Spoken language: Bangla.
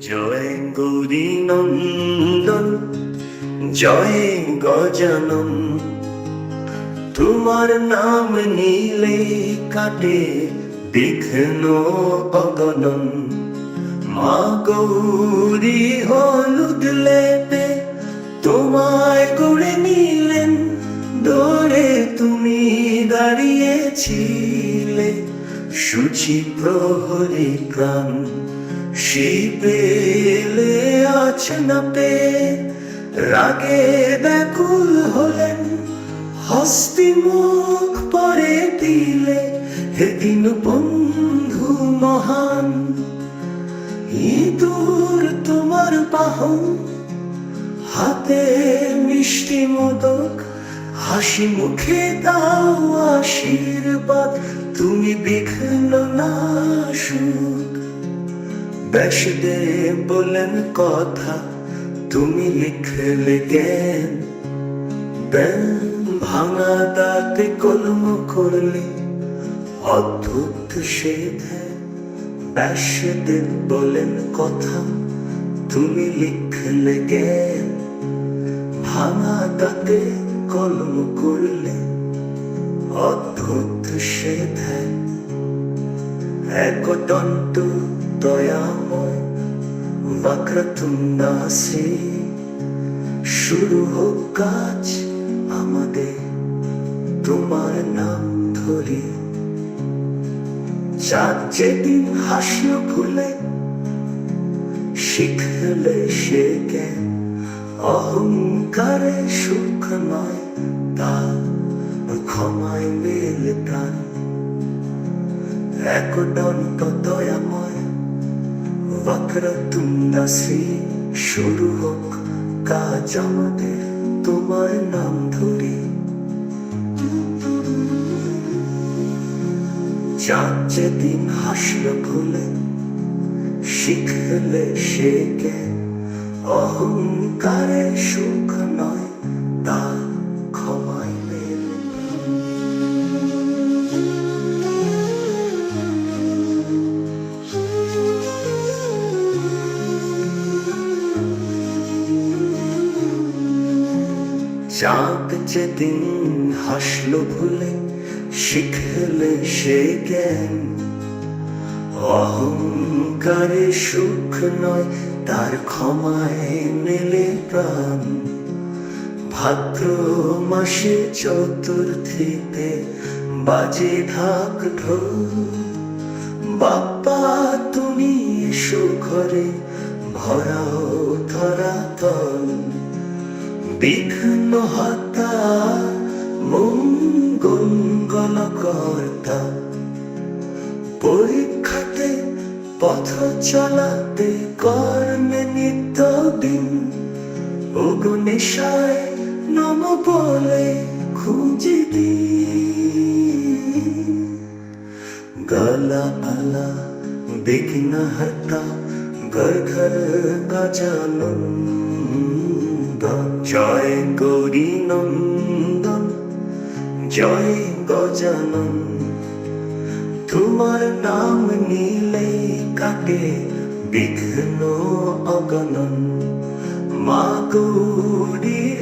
জয় গৌরী নন্দন জয় গজানন তোমার নাম নীলে কাটে বিঘ্ন অগণন। মা গৌরী হলুদ লেপে তোমায় করে নিলেন দৌড়ে তুমি দাঁড়িয়েছিলে সুচি প্রহরী প্রাণ। শিপেলে আছে না পে রাগে ব্যাকুল হলেন হস্তি মুখ পরে দিলে হেদিন বন্ধু মহান। ইঁদুর তোমার বাহন হাতে মিষ্টি মোদক, হাসি মুখে দাও আশীর্বাদ, তুমি বিঘ্ন নাশুক ব্যাসদেব বলেন কথা, তুমি লিখলে জ্ঞান ব্যান ভাঙা দাঁতে কলম করলে অদ্ভুত সে ধ্যান ব্যাসদেব বলেন কথা, তুমি লিখলে জ্ঞান ভাঙা দাঁতে কলম করলে অদ্ভুত সে ধ্যান একদন্ত দয়াময় বক্রতুন্দাসে শুরু হোক কাজ আমাদের তোমার নাম ধরে চাঁদ যেদিন হাসলো ভুলে শিখলে সে জ্ঞান অহংকারে সুখ নয় তা ক্ষমায় মেলে প্রাণ একদন্ত দয়াময় বক্রতুন্দাসী শুরু হোক কাজ আমাদের, তোমার নাম ধরে। চাঁদ যেদিন হাসল ভুলে, শিখলে সে কে? অহংকারে সুখ চাঁদ যেদিন হাসলো ভুলে, শিখলে সে জ্ঞান। অহংকারে সুখ নয়, তার ক্ষমায় মেলে প্রাণ। ভাদ্র মাসে চতুর্থীতে বাজে ঢাক ঢোল। বাপ্পা, তুমি এসো ঘরে, ভরাও ধরাতল। বিঘ্ন হতা মঙ্গল কর্তা পরীক্ষাতে, পথ চলাতে, কর্মে নিত্য দিন অগ্নিশায় নম বলে খুঁজি দিন। গলা আলা বিঘ্ন হতা ঘর ঘর গজানন। জয় গৌরী নন্দন জয় গজানন। তোমার নাম নিলে কাটে বিঘ্ন অগণন। মা গৌরী